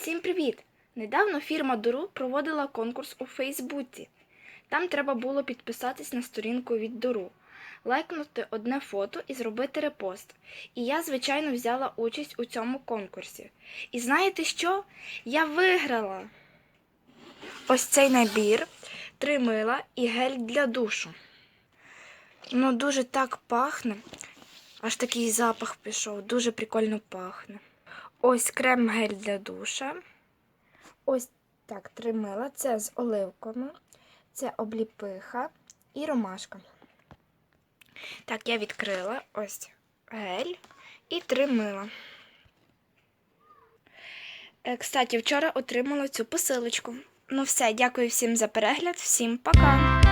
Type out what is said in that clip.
Всім привіт! Недавно фірма Дуру проводила конкурс у Фейсбуці. Там треба було підписатись на сторінку від Дуру, лайкнути одне фото і зробити репост. І я, звичайно, взяла участь у цьому конкурсі. І знаєте що? Я виграла! Ось цей набір, три мила і гель для душу. Воно дуже так пахне. Аж такий запах пішов, дуже прикольно пахне. Ось крем-гель для душа. Ось так, три мила. Це з оливками, це обліпиха і ромашка. Так, я відкрила ось гель і три мила. Е, Кстати, вчора отримала цю посилочку. Ну все, дякую всім за перегляд, всім пока!